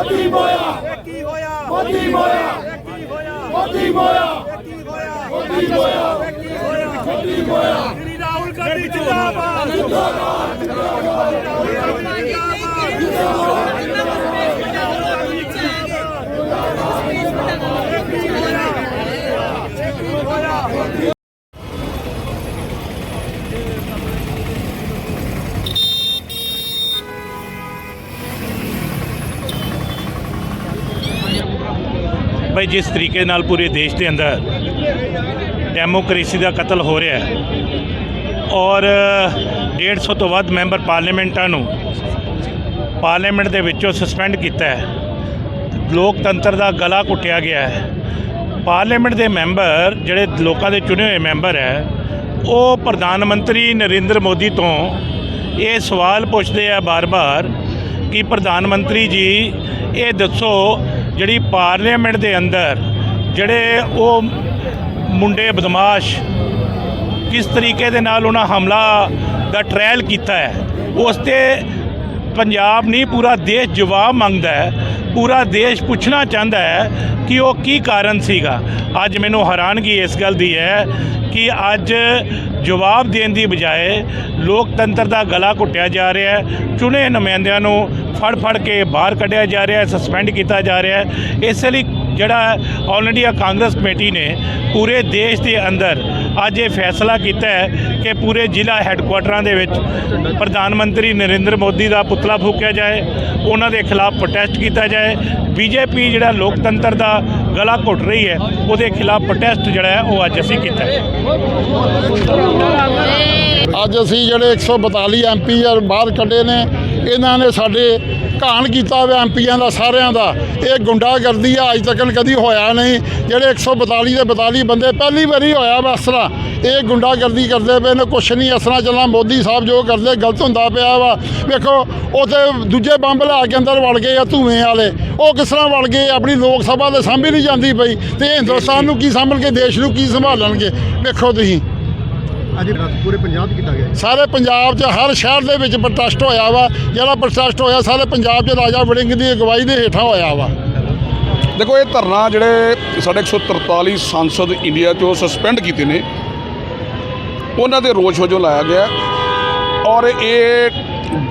ਮੋਦੀ ਮੋਇਆ ਇਹ ਕੀ ਹੋਇਆ ਮੋਦੀ ਮੋਇਆ ਇਹ ਕੀ ਹੋਇਆ ਮੋਦੀ ਮੋਇਆ ਇਹ ਕੀ ਹੋਇਆ ਮੋਦੀ ਮੋਇਆ ਇਹ ਕੀ ਹੋਇਆ ਮੋਦੀ ਮੋਇਆ ਸ਼੍ਰੀ ਰਾਹੁਲ ਗਾਂਧੀ ਜਿੰਦਾਬਾਦ ਜਿੰਦਾਬਾਦ ਰਾਹੁਲ ਗਾਂਧੀ ਜਿੰਦਾਬਾਦ ਬਈ ਜਿਸ ਤਰੀਕੇ ਨਾਲ ਪੂਰੇ ਦੇਸ਼ ਦੇ ਅੰਦਰ ਡੈਮੋਕ੍ਰੇਸੀ ਦਾ ਕਤਲ ਹੋ ਰਿਹਾ ਹੈ ਔਰ 150 ਤੋਂ ਵੱਧ ਮੈਂਬਰ ਪਾਰਲੀਮੈਂਟਾਂ ਨੂੰ ਪਾਰਲੀਮੈਂਟ ਦੇ ਵਿੱਚੋਂ ਸਸਪੈਂਡ ਕੀਤਾ ਹੈ। ਲੋਕਤੰਤਰ ਦਾ ਗਲਾ ਘੁੱਟਿਆ ਗਿਆ ਹੈ। ਪਾਰਲੀਮੈਂਟ ਦੇ ਮੈਂਬਰ ਜਿਹੜੇ ਲੋਕਾਂ ਦੇ ਚੁਣੇ ਹੋਏ ਮੈਂਬਰ ਹੈ, ਉਹ ਪ੍ਰਧਾਨ ਮੰਤਰੀ ਨਰਿੰਦਰ ਮੋਦੀ ਤੋਂ ਇਹ ਸਵਾਲ ਪੁੱਛਦੇ ਆ ਬਾਰ-ਬਾਰ ਕਿ ਪ੍ਰਧਾਨ ਮੰਤਰੀ ਜੀ, ਇਹ ਦੱਸੋ ਜਿਹੜੀ ਪਾਰਲੀਮੈਂਟ ਦੇ ਅੰਦਰ ਜਿਹੜੇ ਉਹ ਮੁੰਡੇ ਬਦਮਾਸ਼ ਕਿਸ ਤਰੀਕੇ ਦੇ ਨਾਲ ਉਹਨਾਂ ਹਮਲਾ ਦਾ ਟ੍ਰਾਇਲ ਕੀਤਾ ਹੈ, ਉਸ ਤੇ ਪੰਜਾਬ ਨਹੀਂ, ਪੂਰਾ ਦੇਸ਼ ਜਵਾਬ ਮੰਗਦਾ ਹੈ, ਪੂਰਾ ਦੇਸ਼ ਪੁੱਛਣਾ ਚਾਹੁੰਦਾ ਹੈ ਕਿ ਉਹ ਕੀ ਕਾਰਨ ਸੀਗਾ। ਅੱਜ ਮੈਨੂੰ ਹੈਰਾਨਗੀ ਇਸ ਗੱਲ ਦੀ ਹੈ ਕਿ ਅੱਜ ਜਵਾਬ ਦੇਣ ਦੀ ਬਜਾਏ ਲੋਕਤੰਤਰ ਦਾ ਗਲਾ ਘੁੱਟਿਆ ਜਾ ਰਿਹਾ ਹੈ। ਚੁਣੇ ਨੁਮਾਇੰਦਿਆਂ ਨੂੰ ਫੜ ਫੜ ਕੇ ਬਾਹਰ ਕੱਢਿਆ ਜਾ ਰਿਹਾ ਹੈ ਸਸਪੈਂਡ ਕੀਤਾ ਜਾ ਰਿਹਾ ਹੈ। ਇਸ ਲਈ ਜਿਹੜਾ ਆਲ ਇੰਡੀਆ ਕਾਂਗਰਸ ਕਮੇਟੀ ਨੇ ਪੂਰੇ ਦੇਸ਼ ਦੇ ਅੰਦਰ ਅੱਜ ਇਹ ਫੈਸਲਾ ਕੀਤਾ ਹੈ ਕਿ ਪੂਰੇ ਜ਼ਿਲ੍ਹਾ ਹੈੱਡਕੁਆਟਰਾਂ ਦੇ ਵਿੱਚ ਪ੍ਰਧਾਨ ਮੰਤਰੀ ਨਰਿੰਦਰ ਮੋਦੀ ਦਾ ਪੁਤਲਾ ਫੂਕਿਆ ਜਾਏ, ਉਹਨਾਂ ਦੇ ਖਿਲਾਫ ਪ੍ਰੋਟੈਸਟ ਕੀਤਾ ਜਾਏ। ਬੀਜੇਪੀ ਜਿਹੜਾ ਲੋਕਤੰਤਰ ਦਾ ਗਲਾ ਘੁੱਟ ਰਹੀ ਹੈ, ਉਹਦੇ ਖਿਲਾਫ ਪ੍ਰੋਟੈਸਟ ਜਿਹੜਾ ਹੈ, ਉਹ ਅੱਜ ਅਸੀਂ ਕੀਤਾ ਹੈ। ਅੱਜ ਅਸੀਂ ਜਿਹੜੇ 142 ਐਮਪੀ ਆ, ਬਾਹਰ ਕੱਢੇ ਨੇ, ਇਹਨਾਂ ਨੇ ਸਾਡੇ ਘਾਣ ਕੀਤਾ ਹੋਇਆ ਐਮਪੀਆਂ ਦਾ, ਸਾਰਿਆਂ ਦਾ। ਇਹ ਗੁੰਡਾਗਰਦੀ ਆ, ਅੱਜ ਤੱਕ ਕਦੀ ਹੋਇਆ ਨਹੀਂ। ਜਿਹੜੇ 142 ਦੇ 42 ਬੰਦੇ ਪਹਿਲੀ ਵਾਰੀ ਹੋਇਆ ਵਾ ਇਸ ਇਹ ਗੁੰਡਾਗਰਦੀ ਕਰਦੇ ਪਏ ਨੇ, ਕੁਛ ਨਹੀਂ, ਇਸ ਤਰ੍ਹਾਂ ਚੱਲਣਾ। ਮੋਦੀ ਸਾਹਿਬ ਜੋ ਕਰਦੇ, ਗਲਤ ਹੁੰਦਾ ਪਿਆ ਵਾ। ਵੇਖੋ, ਉਥੇ ਦੂਜੇ ਬੰਬ ਲਾ ਕੇ ਅੰਦਰ ਵੜ ਗਏ ਆ ਧੂਏ ਵਾਲੇ। ਉਹ ਕਿਸ ਤਰ੍ਹਾਂ ਵੜ ਗਏ? ਆਪਣੀ ਲੋਕ ਸਭਾ ਦੇ ਸਾਂਭੀ ਨਹੀਂ ਜਾਂਦੀ ਪਈ। ਤੇ ਹਿੰਦੁਸਤਾਨ ਨੂੰ ਕੀ ਸਾਂਭਣਗੇ, ਦੇਸ਼ ਨੂੰ ਕੀ ਸੰਭਾਲਣਗੇ? ਵੇਖੋ ਤੁਸੀਂ। ਅੱਜ ਰਾਤ ਪੂਰੇ ਪੰਜਾਬ 'ਚ ਕੀਤਾ ਗਿਆ। ਸਾਰੇ ਪੰਜਾਬ 'ਚ ਹਰ ਸ਼ਹਿਰ ਦੇ ਵਿੱਚ ਪ੍ਰੋਟੈਸਟ ਹੋਇਆ ਵਾ। ਜਿਹੜਾ ਪ੍ਰੋਟੈਸਟ ਹੋਇਆ ਸਾਰੇ ਪੰਜਾਬ 'ਚ ਰਾਜਾ ਵੜਿੰਗ ਦੀ ਅਗਵਾਈ ਦੇ ਹੇਠਾਂ ਹੋਇਆ ਵਾ। ਦੇਖੋ ਇਹ ਧਰਨਾ ਜਿਹੜੇ ਸਾਡੇ 143 ਸੰਸਦ ਇੰਡੀਆ ਚੋਂ ਸਸਪੈਂਡ ਕੀਤੇ ਨੇ ਉਹਨਾਂ ਦੇ ਰੋਸ ਵਜੋਂ ਲਾਇਆ ਗਿਆ। ਔਰ ਇਹ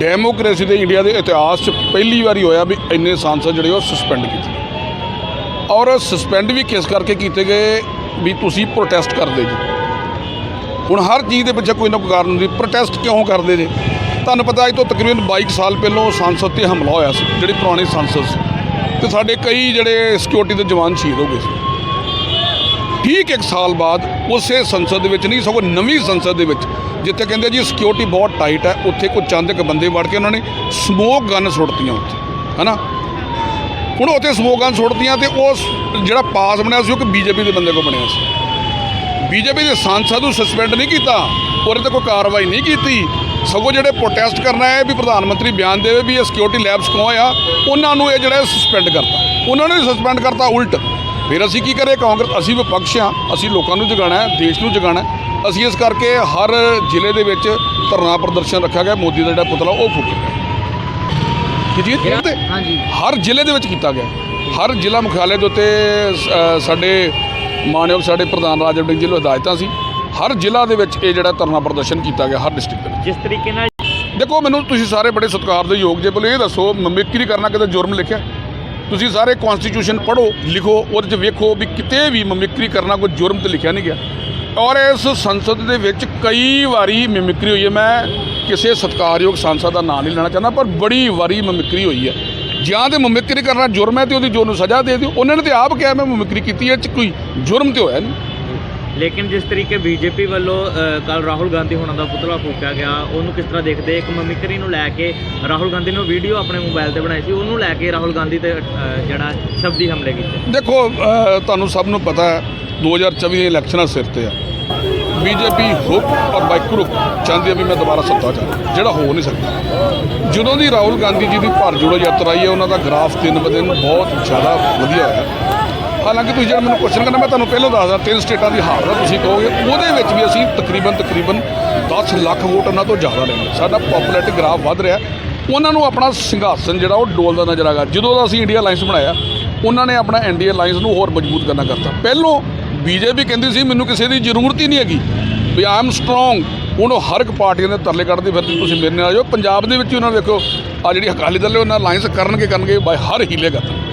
ਡੈਮੋਕ੍ਰੇਸੀ ਦੇ ਇੰਡੀਆ ਦੇ ਇਤਿਹਾਸ 'ਚ ਪਹਿਲੀ ਵਾਰੀ ਹੋਇਆ ਵੀ ਇੰਨੇ ਸੰਸਦ ਜਿਹੜੇ ਉਹ ਸਸਪੈਂਡ ਕੀਤੇ। ਔਰ ਸਸਪੈਂਡ ਵੀ ਕਿਸ ਕਰਕੇ ਕੀਤੇ ਗਏ? ਵੀ ਤੁਸੀਂ ਪ੍ਰੋਟੈਸਟ ਕਰਦੇ ਜੀ। ਹੁਣ ਹਰ ਚੀਜ਼ ਦੇ ਪਿੱਛੇ ਕੋਈ ਨਾ ਕੋਈ ਕਾਰਨ ਹੁੰਦੀ। ਪ੍ਰੋਟੈਸਟ ਕਿਉਂ ਕਰਦੇ ਜੇ? ਤੁਹਾਨੂੰ ਪਤਾ ਅੱਜ ਤੋਂ ਤਕਰੀਬਨ 22 ਸਾਲ ਪਹਿਲਾਂ ਸੰਸਦ ਤੇ ਹਮਲਾ ਹੋਇਆ ਸੀ, ਜਿਹੜੀ ਪੁਰਾਣੀ ਸੰਸਦ ਸੀ। ਤੇ ਸਾਡੇ ਕਈ ਜਿਹੜੇ ਸਿਕਿਉਰਿਟੀ ਦੇ ਜਵਾਨ ਸ਼ਹੀਦ ਹੋ ਗਏ ਸੀ। ਠੀਕ ਇੱਕ ਸਾਲ ਬਾਅਦ ਉਸੇ ਸੰਸਦ ਦੇ ਵਿੱਚ ਨਹੀਂ, ਸਗੋਂ ਨਵੀਂ ਸੰਸਦ ਦੇ ਵਿੱਚ, ਜਿੱਥੇ ਕਹਿੰਦੇ ਜੀ ਸਿਕਿਉਰਿਟੀ ਬਹੁਤ ਟਾਈਟ ਹੈ, ਉੱਥੇ ਕੋਈ ਚੰਦ ਕੁ ਬੰਦੇ ਵੜ ਕੇ ਉਹਨਾਂ ਨੇ ਸਮੋਕ ਗਨ ਸੁੱਟਤੀਆਂ ਉੱਥੇ, ਹਨਾ? ਹੁਣ ਉੱਥੇ ਸਮੋਕ ਗਨ ਸੁੱਟਤੀਆਂ ਤੇ ਉਸ ਜਿਹੜਾ ਪਾਸ ਬਣਿਆ ਸੀ, ਉਹ ਕਿ ਬੀਜੇਪੀ ਦੇ ਬੰਦੇ ਕੋਲ ਬਣਿਆ ਸੀ। ਬੀਜੇਪੀ ਦੇ ਸਾਂਸਦ ਨੂੰ ਸਸਪੈਂਡ ਨਹੀਂ ਕੀਤਾ ਉਹਦੇ ਤੇ ਕੋਈ ਕਾਰਵਾਈ ਨਹੀਂ ਕੀਤੀ। ਸਗੋਂ ਜਿਹੜੇ ਪ੍ਰੋਟੈਸਟ ਕਰਨਾ ਹੈ ਵੀ ਪ੍ਰਧਾਨ ਮੰਤਰੀ ਬਿਆਨ ਦੇਵੇ ਵੀ ਇਹ ਸਿਕਿਉਰਿਟੀ ਲੈਬਸ ਕਿਉਂ ਆ ਉਹਨਾਂ ਨੂੰ ਇਹ ਜਿਹੜਾ ਸਸਪੈਂਡ ਕਰਤਾ। ਉਹਨਾਂ ਨੇ ਸਸਪੈਂਡ ਕਰਤਾ ਉਲਟ। ਫਿਰ ਅਸੀਂ ਕੀ ਕਰੇ ਕਾਂਗਰਸ ਅਸੀਂ ਵਿਪਕਸ਼ ਆ ਅਸੀਂ ਲੋਕਾਂ ਨੂੰ ਜਗਾਉਣਾ ਹੈ ਦੇਸ਼ ਨੂੰ ਜਗਾਉਣਾ ਹੈ। ਅਸੀਂ ਇਸ ਕਰਕੇ ਹਰ ਜ਼ਿਲ੍ਹੇ ਦੇ ਵਿੱਚ ਧਰਨਾ ਪ੍ਰਦਰਸ਼ਨ ਰੱਖਿਆ ਗਿਆ ਮੋਦੀ ਦਾ ਜਿਹੜਾ ਪੁਤਲਾ ਉਹ ਫੂਕਿਆ ਗਿਆ। ਜੀ ਤੇ ਹਰ ਜ਼ਿਲ੍ਹੇ ਦੇ ਵਿੱਚ ਕੀਤਾ ਗਿਆ। ਹਰ ਜ਼ਿਲ੍ਹਾ ਮੁਖਿਆਲੇ ਦੇ ਉੱਤੇ ਸਾਡੇ ਮਾਨਯੋਗ ਸਾਡੇ ਪ੍ਰਧਾਨ ਰਾਜਵ ਸਿੰਘ ਜੀ ਨੂੰ ਹਦਾਇਤਾਂ ਸੀ। ਹਰ ਜ਼ਿਲ੍ਹਾ ਦੇ ਵਿੱਚ ਇਹ ਜਿਹੜਾ ਧਰਨਾ ਪ੍ਰਦਰਸ਼ਨ ਕੀਤਾ ਗਿਆ ਹਰ ਡਿਸਟ੍ਰਿਕਟ ਦੇ ਵਿੱਚ। ਜਿਸ ਤਰੀਕੇ ਨਾਲ ਦੇਖੋ ਮੈਨੂੰ ਤੁਸੀਂ ਸਾਰੇ ਬੜੇ ਸਤਿਕਾਰ ਦੇ ਯੋਗ ਜੇ ਬੋਲੇ ਇਹ ਦੱਸੋ ਮਮਿਕਰੀ ਕਰਨਾ ਕਿਤੇ ਜੁਰਮ ਲਿਖਿਆ? ਤੁਸੀਂ ਸਾਰੇ ਕਨਸਟੀਟਿਊਸ਼ਨ ਪੜ੍ਹੋ ਲਿਖੋ ਉਹਦੇ 'ਚ ਵੇਖੋ ਵੀ ਕਿਤੇ ਵੀ ਮਮਿਕਰੀ ਕਰਨਾ ਕੋਈ ਜੁਰਮ ਤੇ ਲਿਖਿਆ ਨਹੀਂ ਗਿਆ। ਔਰ ਇਸ ਸੰਸਦ ਦੇ ਵਿੱਚ ਕਈ ਵਾਰੀ ਮਿਮਿਕਰੀ ਹੋਈ ਹੈ। ਮੈਂ ਕਿਸੇ ਸਤਿਕਾਰਯੋਗ ਸੰਸਦ ਦਾ ਨਾਮ ਨਹੀਂ ਲੈਣਾ ਚਾਹੁੰਦਾ ਪਰ ਬੜੀ ਵਾਰੀ ਮਿਮਿਕਰੀ ਹੋਈ ਹੈ। ਜਾਂ ਤੇ ਮਿਮਿਕਰੀ ਕਰਨਾ ਜੁਰਮ ਹੈ ਤੇ ਉਹਦੀ ਜੋ ਨੂੰ ਸਜ਼ਾ ਦੇ ਦਿਓ। ਉਹਨਾਂ ਨੇ ਤੇ ਆਪ ਕਿਹਾ ਮੈਂ ਮਿਮਿਕਰੀ ਕੀਤੀ ਹੈ 'ਚ ਕੋਈ ਜੁਰਮ ਤੇ ਹੋਇਆ ਨਹੀਂ। ਲੇਕਿਨ ਜਿਸ ਤਰੀਕੇ ਬੀਜੇਪੀ ਵੱਲੋਂ ਕੱਲ ਰਾਹੁਲ ਗਾਂਧੀ ਹੋਣਾ ਦਾ ਪੁਤਲਾ ਫੂਕਿਆ ਗਿਆ ਉਹਨੂੰ ਕਿਸ ਤਰ੍ਹਾਂ ਦੇਖਦੇ? ਇੱਕ ਮਮਿਕਰੀ ਨੂੰ ਲੈ ਕੇ ਰਾਹੁਲ ਗਾਂਧੀ ਨੇ ਵੀਡੀਓ ਆਪਣੇ ਮੋਬਾਈਲ ਤੇ ਬਣਾਈ ਸੀ ਉਹਨੂੰ ਲੈ ਕੇ ਰਾਹੁਲ ਗਾਂਧੀ ਤੇ ਜਿਹੜਾ ਸ਼ਬਦੀ ਹਮਲੇ ਕੀਤੇ। ਦੇਖੋ ਤੁਹਾਨੂੰ ਸਭ ਨੂੰ ਪਤਾ ਹੈ 2024 ਦੇ ਇਲੈਕਸ਼ਨਾਂ ਸਿਰ ਤੇ ਆ। ਬੀਜੇਪੀ ਹੁੱਕ ਔਰ ਬਾਈ ਕਰੁਕ ਚਾਹੁੰਦੀ ਹੈ ਵੀ ਮੈਂ ਦੁਬਾਰਾ ਸੱਤਾ ਚਾਹਾਂ ਜਿਹੜਾ ਹੋ ਨਹੀਂ ਸਕਦਾ। ਜਦੋਂ ਦੀ ਰਾਹੁਲ ਗਾਂਧੀ ਜੀ ਦੀ ਭਾਰਤ ਜੋੜੋ ਯਾਤਰਾ ਆਈ ਹੈ, ਉਹਨਾਂ ਦਾ ਗ੍ਰਾਫ ਦਿਨ ਬ ਦਿਨ ਬਹੁਤ ਜ਼ਿਆਦਾ ਵਧੀਆ ਹੋਇਆ। ਹਾਲਾਂਕਿ ਤੁਸੀਂ ਜਿਹੜਾ ਮੈਨੂੰ ਕੁਐਸਚਨ ਕਰਨਾ, ਮੈਂ ਤੁਹਾਨੂੰ ਪਹਿਲਾਂ ਦੱਸਦਾ, ਤਿੰਨ ਸਟੇਟਾਂ ਦੀ ਹਾਰ ਦਾ ਤੁਸੀਂ ਕਹੋਗੇ, ਉਹਦੇ ਵਿੱਚ ਵੀ ਅਸੀਂ ਤਕਰੀਬਨ ਤਕਰੀਬਨ 10 ਲੱਖ ਵੋਟ ਉਹਨਾਂ ਤੋਂ ਜ਼ਿਆਦਾ ਲੈਂਦੇ ਸਾਡਾ ਪਪੂਲੈਰਿਟੀ ਗ੍ਰਾਫ ਵੱਧ ਰਿਹਾ। ਉਹਨਾਂ ਨੂੰ ਆਪਣਾ ਸਿੰਘਾਸਨ ਜਿਹੜਾ ਉਹ ਡੋਲਦਾ ਨਜ਼ਰ ਆਗਾ ਜਦੋਂ ਦਾ ਅਸੀਂ ਇੰਡੀਆ ਅਲਾਈਅੰਸ ਬਣਾਇਆ, ਉਹਨਾਂ ਨੇ ਆਪਣਾ ਇੰਡੀਆ ਅਲਾਈਅੰਸ ਨੂੰ ਹੋਰ ਮਜ਼ਬੂਤ ਕਰਨਾ ਕਰਤਾ। ਪਹਿਲੋਂ ਬੀਜੇਪੀ ਕਹਿੰਦੀ ਸੀ, ਮੈਨੂੰ ਕਿਸੇ ਦੀ ਜ਼ਰੂਰਤ ਹੀ ਨਹੀਂ ਹੈਗੀ ਵੀ ਆਈ ਆਮ ਸਟਰੋਂਗ ਹੁਣ ਉਹ ਹਰ ਇੱਕ ਪਾਰਟੀਆਂ ਦੇ ਤਰਲੇ ਕੱਢਦੀ ਫਿਰਦੀ, ਤੁਸੀਂ ਮੇਰੇ ਨਾਲ ਆ ਜਾਓ ਪੰਜਾਬ ਦੇ ਵਿੱਚ ਹੀ ਉਹਨਾਂ ਨੇ ਦੇਖੋ ਆ ਜਿਹੜੀ ਅਕਾਲੀ ਦਲ ਉਹਨਾਂ ਅਲਾਈਅੰਸ ਕਰਨਗੇ ਕਰਨਗੇ, ਬਾਈ ਹਰ ਹੀਲੇ ਕਰਨਗੇ।